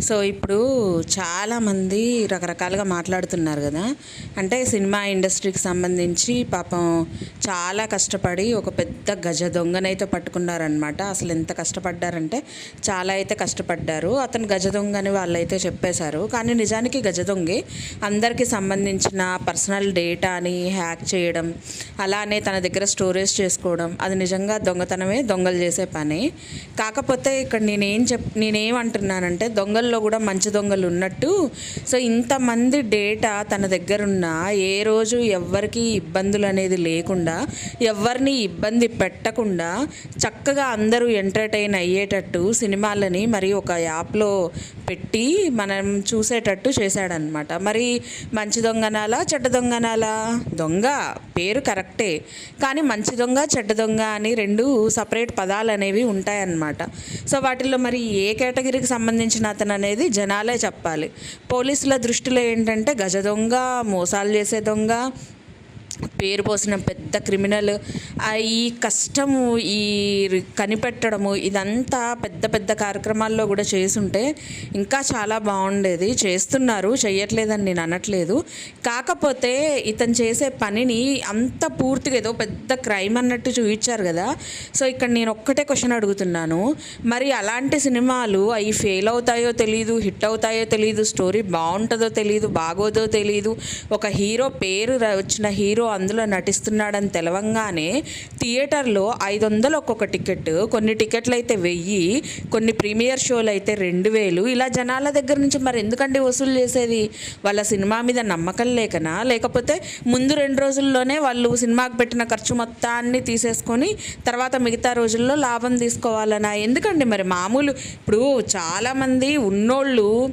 So ఇప్పుడు చాలామంది రకరకాలుగా మాట్లాడుతున్నారు కదా. అంటే సినిమా ఇండస్ట్రీకి సంబంధించి పాపం చాలా కష్టపడి ఒక పెద్ద గజ దొంగనైతే పట్టుకున్నారనమాట అసలు ఎంత కష్టపడ్డారంటే చాలా అయితే కష్టపడ్డారు. అతను గజ దొంగ అని వాళ్ళైతే చెప్పేశారు. కానీ నిజానికి గజ దొంగే అందరికీ సంబంధించిన పర్సనల్ డేటాని హ్యాక్ చేయడం అలానే తన దగ్గర స్టోరేజ్ చేసుకోవడం అది నిజంగా దొంగతనమే దొంగలు చేసే పని. కాకపోతే ఇక్కడ నేనేం చెప్ నేనేమంటున్నానంటే అంటున్నానంటే దొంగల్లో కూడా మంచి దొంగలు ఉన్నట్టు. సో ఇంతమంది డేటా తన దగ్గర ఉన్న ఏ రోజు ఎవ్వరికి ఇబ్బందులు అనేది లేకుండా ఎవరిని ఇబ్బంది పెట్టకుండా చక్కగా అందరూ ఎంటర్టైన్ అయ్యేటట్టు సినిమాలని మరి ఒక యాప్లో పెట్టి మనం చూసేటట్టు చేశాడనమాట మరి మంచి దొంగనాలా చెడ్డ దొంగనాలా? దొంగ పేరు కరెక్టే. కానీ మంచి దొంగ చెడ్డ దొంగ అని రెండు సపరేట్ పదాలు అనేవి ఉంటాయన్నమాట. సో వాటిల్లో మరి ఏ కేటగిరీకి సంబంధించిన అతను అనేది జనాలే చెప్పాలి. పోలీసుల దృష్టిలో ఏంటంటే గజ దొంగ మోసాలు చేసే దొంగ పేరు పోసిన పెద్ద క్రిమినల్. ఈ కష్టము ఈ రి- కనిపెట్టడము ఇదంతా పెద్ద పెద్ద కార్యక్రమాల్లో కూడా చేసుంటే ఇంకా చాలా బాగుండేది. చేస్తున్నారు చేయట్లేదని నేను అనట్లేదు. కాకపోతే ఇతను చేసే పనిని అంత పూర్తిగా ఏదో పెద్ద క్రైమ్ అన్నట్టు చూపించారు కదా. సో ఇక్కడ నేను ఒక్కటే క్వశ్చన్ అడుగుతున్నాను. మరి అలాంటి సినిమాలు అవి ఫెయిల్ అవుతాయో తెలియదు హిట్ అవుతాయో తెలియదు స్టోరీ బాగుంటుందో తెలియదు బాగోదో తెలియదు ఒక హీరో పేరు వచ్చిన హీరో అందులో నటిస్తున్నాడని తెలవంగానే థియేటర్లో ఐదు వందలు ఒక్కొక్క టికెట్ కొన్ని టికెట్లు అయితే వెయ్యి కొన్ని ప్రీమియర్ షోలు అయితే రెండు వేలు ఇలా జనాల దగ్గర నుంచి మరి ఎందుకండి వసూలు చేసేది? వాళ్ళ సినిమా మీద నమ్మకం లేకనా? లేకపోతే ముందు రెండు రోజుల్లోనే వాళ్ళు సినిమాకి పెట్టిన ఖర్చు మొత్తాన్ని తీసేసుకొని తర్వాత మిగతా రోజుల్లో లాభం తీసుకోవాలనా? ఎందుకండి మరి మామూలు? ఇప్పుడు చాలామంది ఉన్నోళ్ళు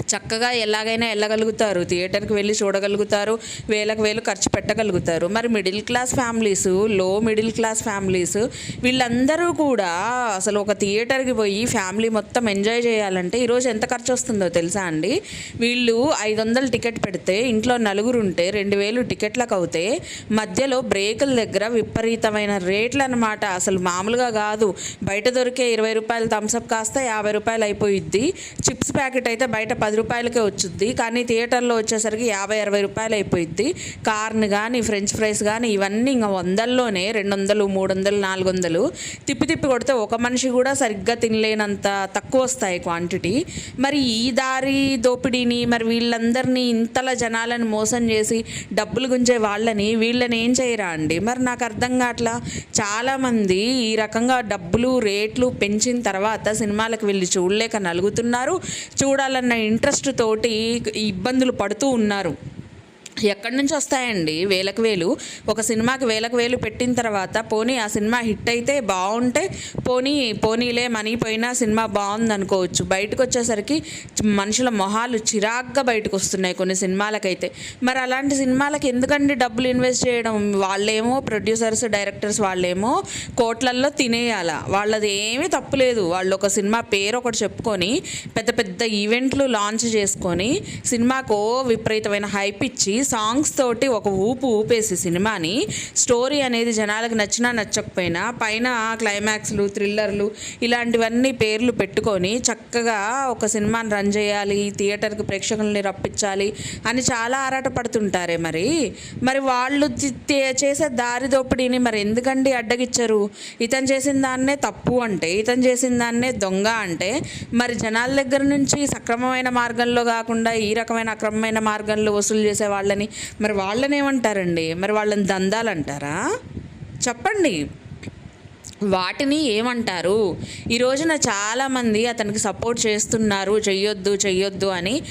చక్కగా ఎలాగైనా వెళ్ళగలుగుతారు. థియేటర్కి వెళ్ళి చూడగలుగుతారు. వేలకు వేలు ఖర్చు పెట్టగలుగుతారు. మరి మిడిల్ క్లాస్ ఫ్యామిలీస్లో మిడిల్ క్లాస్ ఫ్యామిలీస్ వీళ్ళందరూ కూడా అసలు ఒక థియేటర్కి పోయి ఫ్యామిలీ మొత్తం ఎంజాయ్ చేయాలంటే ఈరోజు ఎంత ఖర్చు వస్తుందో తెలుసా అండి? వీళ్ళు ఐదు వందలు టికెట్ పెడితే ఇంట్లో నలుగురు ఉంటే రెండు వేలు టికెట్లకు అవుతే మధ్యలో బ్రేకుల దగ్గర విపరీతమైన రేట్లు అనమాట అసలు మామూలుగా కాదు. బయట దొరికే ఇరవై రూపాయలు థమ్స్అప్ కాస్త యాభై రూపాయలు అయిపోయిద్ది. చిప్స్ ప్యాకెట్ అయితే బయట పది రూపాయలకే వచ్చుద్ది. కానీ థియేటర్లో వచ్చేసరికి యాభై అరవై రూపాయలు అయిపోయిద్ది. కార్న్ కానీ ఫ్రెంచ్ ఫ్రైస్ కానీ ఇవన్నీ ఇంకా వందల్లోనే రెండు వందలు మూడు వందలు నాలుగు వందలు తిప్పి తిప్పి కొడితే ఒక మనిషి కూడా సరిగ్గా తినలేనంత తక్కువ వస్తాయి క్వాంటిటీ. మరి ఈ దారి దోపిడీని మరి వీళ్ళందరినీ ఇంతలా జనాలను మోసం చేసి డబ్బులు గుంజే వాళ్ళని వీళ్ళని ఏం చేయరా అండి? మరి నాకు అర్థం కావట్లా? చాలామంది ఈ రకంగా డబ్బులు రేట్లు పెంచిన తర్వాత సినిమాలకు వెళ్ళి చూడలేక నలుగుతున్నారు. చూడాలన్న ఇంట్రెస్ట్ తోటి ఇబ్బందులు పడుతూ ఉన్నారు. ఎక్కడి నుంచి వస్తాయండి? వేలకు వేలు. ఒక సినిమాకి వేలకు వేలు పెట్టిన తర్వాత పోనీ ఆ సినిమా హిట్ అయితే బాగుంటే పోనీ పోనీలే మనీ పోయినా సినిమా బాగుంది అనుకోవచ్చు బయటకు వచ్చేసరికి మనుషుల మొహాలు చిరాగ్గా బయటకు వస్తున్నాయి కొన్ని సినిమాలకైతే. మరి అలాంటి సినిమాలకు ఎందుకండి డబ్బులు ఇన్వెస్ట్ చేయడం? వాళ్ళేమో ప్రొడ్యూసర్స్ డైరెక్టర్స్ వాళ్ళేమో కోట్లల్లో తినేయాల. వాళ్ళది ఏమీ తప్పులేదు వాళ్ళు ఒక సినిమా పేరు ఒకటి చెప్పుకొని పెద్ద పెద్ద ఈవెంట్లు లాంచ్ చేసుకొని సినిమాకు ఓ విపరీతమైన హైప్ ఇచ్చి సాంగ్స్ తోటి ఒక ఊపు ఊపేసి సినిమాని స్టోరీ అనేది జనాలకు నచ్చినా నచ్చకపోయినా పైన క్లైమాక్స్లు థ్రిల్లర్లు ఇలాంటివన్నీ పేర్లు పెట్టుకొని చక్కగా ఒక సినిమాని రన్ చేయాలి థియేటర్కి ప్రేక్షకుల్ని రప్పించాలి అని చాలా ఆరాటపడుతుంటారే మరి. మరి వాళ్ళు చేసే దారి దోపిడీని మరి ఎందుకండి అడ్డగిచ్చారు? ఇతను చేసిన దాన్నే తప్పు అంటే ఇతను చేసిన దాన్నే దొంగ అంటే మరి జనాల దగ్గర నుంచి సక్రమమైన మార్గంలో కాకుండా ఈ రకమైన అక్రమమైన మార్గంలో వసూలు చేసే వాళ్ళని మరి వాళ్ళని ఏమంటారండి? మరి వాళ్ళని దందాలు అంటారా చెప్పండి. వాటిని ఏమంటారు? ఈ రోజున చాలామంది అతనికి సపోర్ట్ చేస్తున్నారు. చెయ్యొద్దు చెయ్యొద్దు అని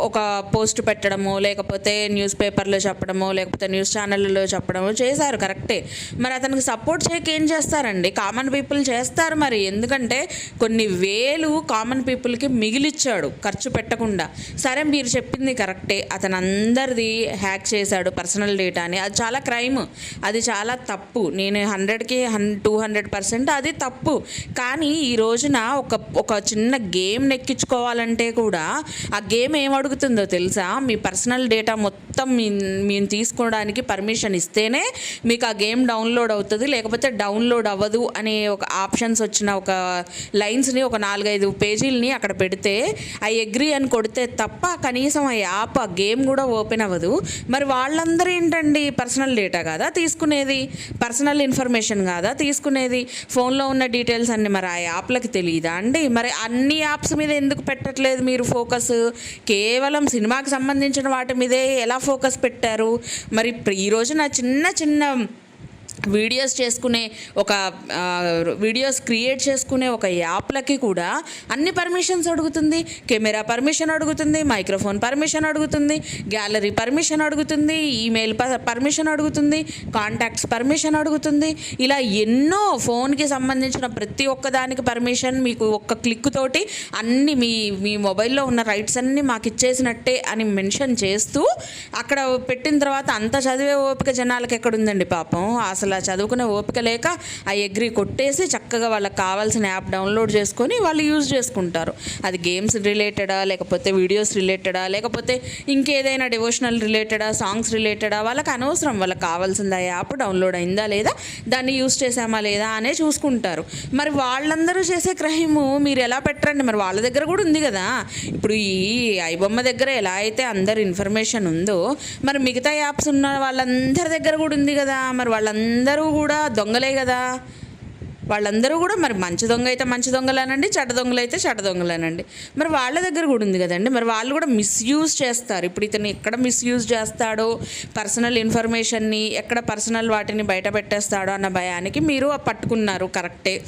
ఒక పోస్ట్ పెట్టడము లేకపోతే న్యూస్ పేపర్లో చెప్పడము లేకపోతే న్యూస్ ఛానళ్ళలో చెప్పడము చేశారు కరెక్టే మరి అతనికి సపోర్ట్ చేయక ఏం చేస్తారండి? కామన్ పీపుల్ చేస్తారు మరి. ఎందుకంటే కొన్ని వేలు కామన్ పీపుల్కి మిగిలిచ్చాడు ఖర్చు పెట్టకుండా. సరే మీరు చెప్పింది కరెక్టే అతను అందరిది హ్యాక్ చేశాడు పర్సనల్ డేటాని అది చాలా క్రైమ్ అది చాలా తప్పు. నేను హండ్రెడ్కి హన్ టూ హండ్రెడ్ పర్సెంట్ అది తప్పు. కానీ ఈ రోజున ఒక ఒక చిన్న గేమ్ నెక్కించుకోవాలంటే కూడా ఆ గేమ్ ఏం అడుగుతుందో తెలుసా? మీ పర్సనల్ డేటా మొత్తం మీ- మేము తీసుకోవడానికి పర్మిషన్ ఇస్తేనే మీకు ఆ గేమ్ డౌన్లోడ్ అవుతుంది లేకపోతే డౌన్లోడ్ అవ్వదు అనే ఒక ఆప్షన్స్ వచ్చిన ఒక లైన్స్ని ఒక నాలుగైదు పేజీలని అక్కడ పెడితే ఆ అగ్రి అని కొడితే తప్ప కనీసం ఆ యాప్ ఆ గేమ్ కూడా ఓపెన్ అవ్వదు. మరి వాళ్ళందరూ ఏంటండి పర్సనల్ డేటా కాదా? తీసుకునేది పర్సనల్ ఇన్ఫర్మేషన్ కాదా? తీసుకునేది ఫోన్లో ఉన్న డీటెయిల్స్ అన్ని మరి ఆ యాప్లకి తెలియదా అండి? మరి అన్ని యాప్స్ మీద ఎందుకు పెట్టట్లేదు మీరు ఫోకస్? కే కేవలం సినిమాకి సంబంధించిన వాటి మీదే ఎలా ఫోకస్ పెట్టారు? మరి ఇప్పుడు ఈ రోజున చిన్న చిన్న వీడియోస్ చేసుకునే ఒక వీడియోస్ క్రియేట్ చేసుకునే ఒక యాప్లకి కూడా అన్ని పర్మిషన్స్ అడుగుతుంది. కెమెరా పర్మిషన్ అడుగుతుంది మైక్రోఫోన్ పర్మిషన్ అడుగుతుంది గ్యాలరీ పర్మిషన్ అడుగుతుంది ఈమెయిల్ పర్మిషన్ అడుగుతుంది కాంటాక్ట్స్ పర్మిషన్ అడుగుతుంది. ఇలా ఎన్నో ఫోన్కి సంబంధించిన ప్రతి ఒక్క దానికి పర్మిషన్ మీకు ఒక్క క్లిక్ తోటి అన్ని మీ మీ మొబైల్లో ఉన్న రైట్స్ అన్నీ మాకు ఇచ్చేసినట్టే అని మెన్షన్ చేస్తూ అక్కడ పెట్టిన తర్వాత అంత చదివే ఓపిక జనాలకు ఎక్కడుందండి పాపం? అసలు అసలు చదువుకునే ఓపిక లేక ఆ ఎగ్రీ కొట్టేసి చక్కగా వాళ్ళకి కావాల్సిన యాప్ డౌన్లోడ్ చేసుకొని వాళ్ళు యూజ్ చేసుకుంటారు. అది గేమ్స్ రిలేటెడా లేకపోతే వీడియోస్ రిలేటెడా లేకపోతే ఇంకేదైనా డివోషనల్ రిలేటెడా సాంగ్స్ రిలేటెడా వాళ్ళకి అనవసరం వాళ్ళకి కావాల్సింది ఆ యాప్ డౌన్లోడ్ అయిందా లేదా దాన్ని యూజ్ చేసామా లేదా అనే చూసుకుంటారు. మరి వాళ్ళందరూ చేసే క్రైము మీరు ఎలా పెట్టరండి? మరి వాళ్ళ దగ్గర కూడా ఉంది కదా. ఇప్పుడు ఈ ఐబొమ్మ దగ్గర ఎలా అయితే అందరు ఇన్ఫర్మేషన్ ఉందో మరి మిగతా యాప్స్ ఉన్న వాళ్ళందరి దగ్గర కూడా ఉంది కదా. మరి వాళ్ళందరూ కూడా దొంగలే కదా. వాళ్ళందరూ కూడా మరి మంచి దొంగ అయితే మంచి దొంగలేనండి చెడ్డ దొంగలు అయితే చెడ్డ దొంగలేనండి. మరి వాళ్ళ దగ్గర కూడా ఉంది కదండి. మరి వాళ్ళు కూడా మిస్యూజ్ చేస్తారు. ఇప్పుడు ఇతను ఎక్కడ మిస్యూజ్ చేస్తాడో పర్సనల్ ఇన్ఫర్మేషన్ని ఎక్కడ పర్సనల్ వాటిని బయట పెట్టేస్తాడో అన్న భయానికి మీరు పట్టుకున్నారు కరెక్టే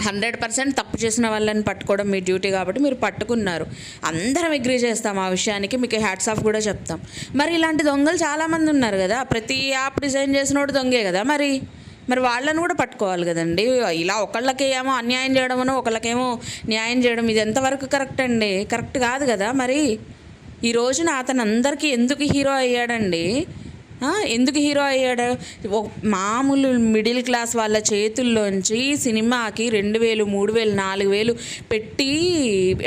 హండ్రెడ్ పర్సెంట్ తప్పు చేసిన వాళ్ళని పట్టుకోవడం మీ డ్యూటీ కాబట్టి మీరు పట్టుకున్నారు. అందరం అగ్రీ చేస్తాం ఆ విషయానికి మీకు హ్యాట్స్ ఆఫ్ కూడా చెప్తాం. మరి ఇలాంటి దొంగలు చాలామంది ఉన్నారు కదా ప్రతి యాప్ డిజైన్ చేసినోడు దొంగే కదా మరి? మరి వాళ్ళని కూడా పట్టుకోవాలి కదండి. ఇలా ఒకళ్ళకి ఏమో అన్యాయం చేయడమనో ఒకళ్ళకేమో న్యాయం చేయడం ఇది ఎంతవరకు కరెక్ట్ అండి? కరెక్ట్ కాదు కదా మరి? ఈ రోజున అతను అందరికీ ఎందుకు హీరో అయ్యాడండి? ఎందుకు హీరో అయ్యాడు? మామూలు మిడిల్ క్లాస్ వాళ్ళ చేతుల్లోంచి సినిమాకి రెండు వేలు మూడు వేలు నాలుగు వేలు పెట్టి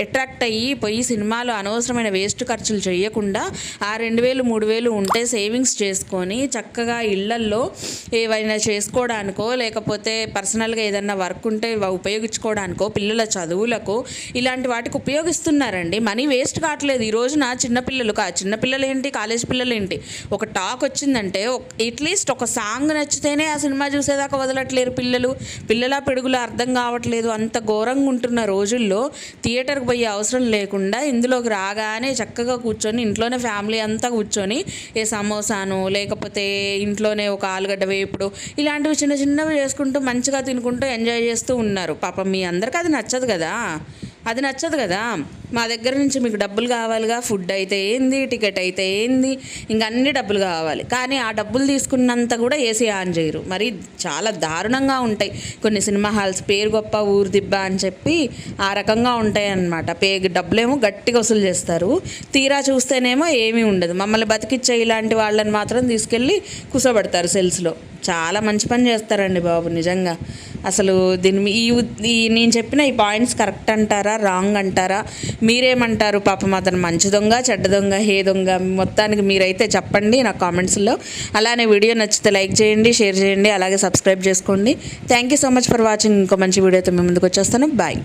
అట్రాక్ట్ అయ్యి పోయి సినిమాలో అనవసరమైన వేస్ట్ ఖర్చులు చేయకుండా ఆ రెండు వేలు మూడు వేలు ఉంటే సేవింగ్స్ చేసుకొని చక్కగా ఇళ్ళల్లో ఏవైనా చేసుకోవడానికో లేకపోతే పర్సనల్గా ఏదైనా వర్క్ ఉంటే ఉపయోగించుకోవడానికో పిల్లల చదువులకు ఇలాంటి వాటికి ఉపయోగిస్తున్నారండి. మనీ వేస్ట్ కావట్లేదు. ఈ రోజున చిన్నపిల్లలు కా చిన్నపిల్లలు ఏంటి కాలేజ్ పిల్లలు ఏంటి ఒక టాక్ వచ్చి నచ్చిందంటే అట్లీస్ట్ ఒక సాంగ్ నచ్చితేనే ఆ సినిమా చూసేదాకా వదలట్లేరు పిల్లలు. పిల్లల పిడుగులు అర్థం కావట్లేదు. అంత ఘోరంగా ఉంటున్న రోజుల్లో థియేటర్కి పోయే అవసరం లేకుండా ఇందులోకి రాగానే చక్కగా కూర్చొని ఇంట్లోనే ఫ్యామిలీ అంతా కూర్చొని ఏ సమోసాను లేకపోతే ఇంట్లోనే ఒక ఆలుగడ్డ వేపుడు ఇలాంటివి చిన్న చిన్నవి చేసుకుంటూ మంచిగా తినుకుంటూ ఎంజాయ్ చేస్తూ ఉన్నారు. పాపం మీ అందరికీ అది నచ్చదు కదా. అది నచ్చదు కదా. మా దగ్గర నుంచి మీకు డబ్బులు కావాలిగా? ఫుడ్ అయితే ఏంది? టికెట్ అయితే ఏంది? ఇంకా అన్ని డబ్బులు కావాలి. కానీ ఆ డబ్బులు తీసుకున్నంత కూడా ఏసీ ఆన్ చేయరు. మరి చాలా దారుణంగా ఉంటాయి. కొన్ని సినిమా హాల్స్ పేరు గొప్ప ఊరు దిబ్బ అని చెప్పి ఆ రకంగా ఉంటాయి అన్నమాట. పే డబ్బులేమో గట్టిగా వసూలు చేస్తారు. తీరా చూస్తేనేమో ఏమీ ఉండదు. మమ్మల్ని బతికిచ్చే ఇలాంటి వాళ్ళని మాత్రం తీసుకెళ్ళి కూర్చోబెడతారు సెల్స్లో. చాలా మంచి పని చేస్తారండి బాబు నిజంగా. అసలు దీని ఈ నేను చెప్పిన ఈ పాయింట్స్ కరెక్ట్ అంటారా? రాంగ్ అంటారా? మీరేమంటారు? పాపం అతను మంచి దొంగ చెడ్డ దొంగ హే దొంగ మొత్తానికి మీరైతే చెప్పండి నా కామెంట్స్లో. అలానే వీడియో నచ్చితే లైక్ చేయండి షేర్ చేయండి అలాగే సబ్స్క్రైబ్ చేసుకోండి. Thank you so much for watching ఇంకో మంచి వీడియోతో మేము ముందుకు వచ్చేస్తాను. బాయ్